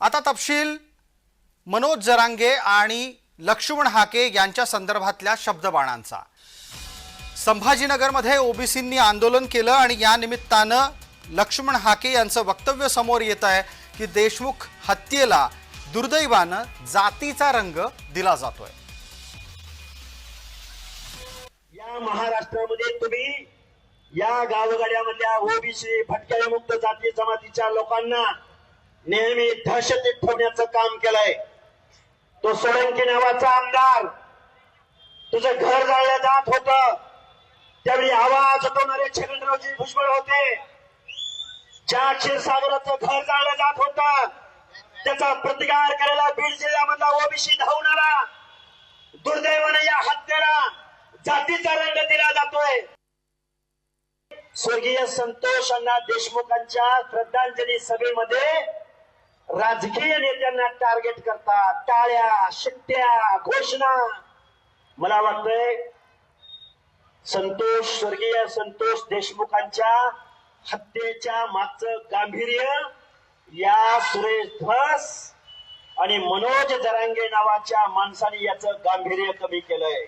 आता तपशील मनोज जरांगे आणि लक्ष्मण हाके यांच्या संदर्भातल्या शब्दबाणांचा. संभाजीनगरमध्ये ओबीसींनी आंदोलन केलं आणि या निमित्तानं लक्ष्मण हाके यांचं वक्तव्य समोर येत आहे की देशमुख हत्येला दुर्दैवानं जातीचा रंग दिला जातोय. या महाराष्ट्रामध्ये तुम्ही या गावगाड्यामधल्या ओबीसी भटक्यामुक्त जाती जमातीच्या लोकांना नेहमी दहशतीत ठेवण्याचं काम केलंय. तो सोळंकी नावाचा आमदार तुझं घर जाळलं जात होत. त्यावेळी आवाज उठवणारे छगनरावजी भुजबळ होते. ज्या क्षीरसागराचं घर जाळलं जात होत. त्याचा प्रतिकार करायला बीड जिल्ह्यामधला ओबीसी धावून आला दुर्दैवाने या हत्येला जातीचा रंग दिला जातोय. स्वर्गीय संतोष अण्णा देशमुखांच्या श्रद्धांजली सभेमध्ये राजकीय नेत्यांना टार्गेट करतात. टाळ्या शिट्ट्या घोषणा. मला वाटतंय संतोष स्वर्गीय संतोष देशमुखांच्या हत्येच्या मागचं गांभीर्य या सुरेश धस आणि मनोज जरांगे नावाच्या माणसाने याचं गांभीर्य कमी केलंय.